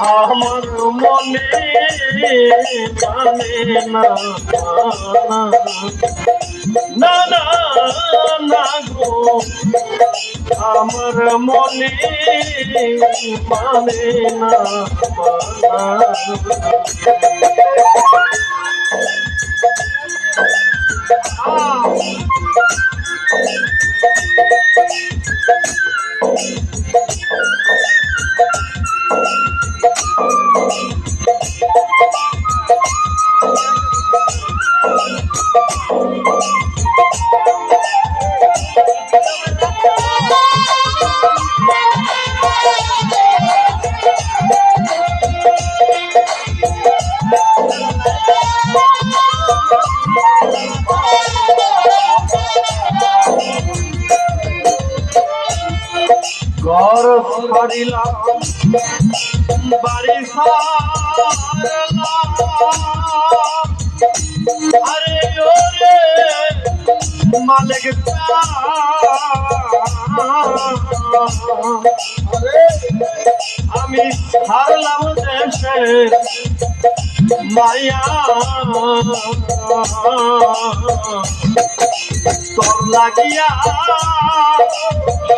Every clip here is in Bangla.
আমার মনে জানে না। না না না গো। আমার মনে মানে না। ঘর ছাড়িলাম বাড়ি আরে ওরে আমি হারলাম দেশের মায়া। তোর লাগিয়া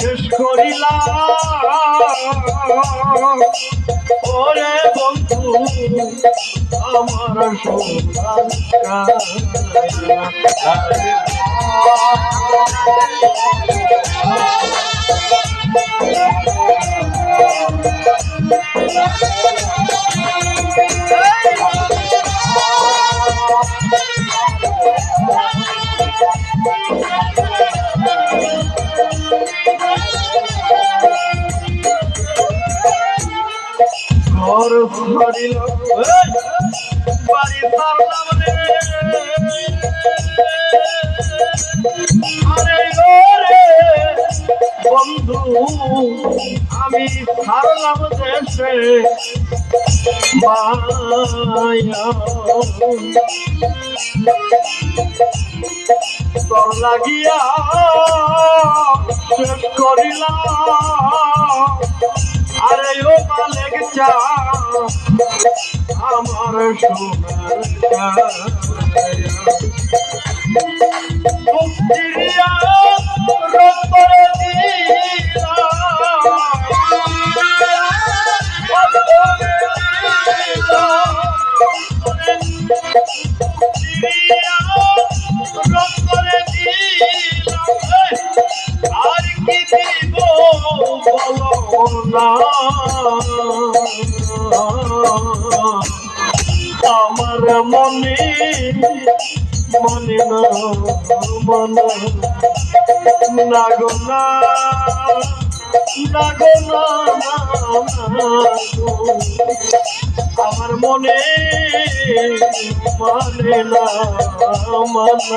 শেষ করিলাম। ওরে বন্ধু আমার ছাড়িল বাড়ি ছাড়লাম রে। আরে রে বন্ধু আমি লাগিয়া করিলাম। আরে ও মালিক চা আমার মুক্তিরিয়া রতরে দিলা আমার মনে মনে মনে না। গো না না গো না না আমার মনে মানে না মানে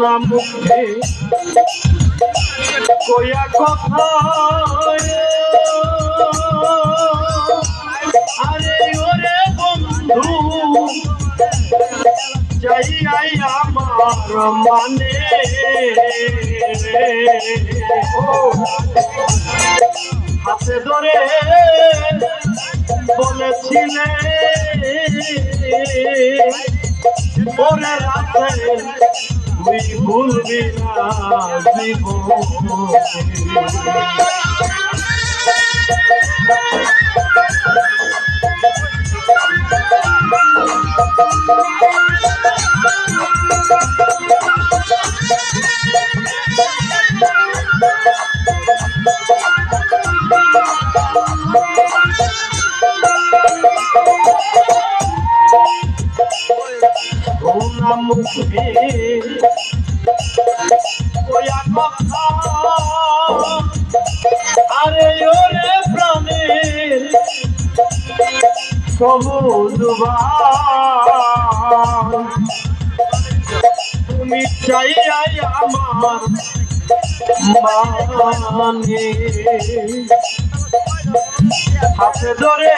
না মুখে কয়া কথা আরে বন্ধু যাই আই আমার মানে। হাতে ধরে বলেছিলে। ওরে রাতে তুই ভুলবি না জীবন। ঘুমনা মুখে আরে ওরে প্রাণের তুমি চাইয়াই আমার মানে হাতে ধরে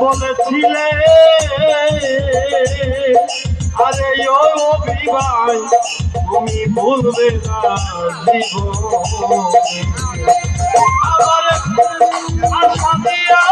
বলেছিলে আরে ও বিবাই তুমি ভুলবে না আমার আশা দিয়া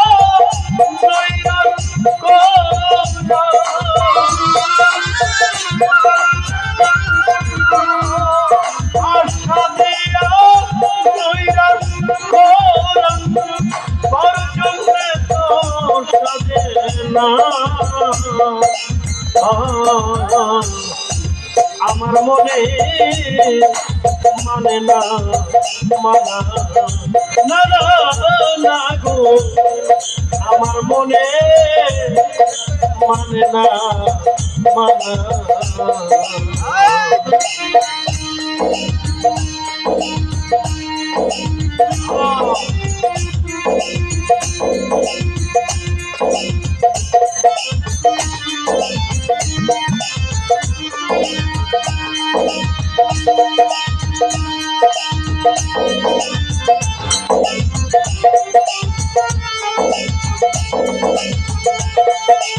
আমার মনে মানে না মানা না না গো আমার মনে মানে না। মানা Thank you.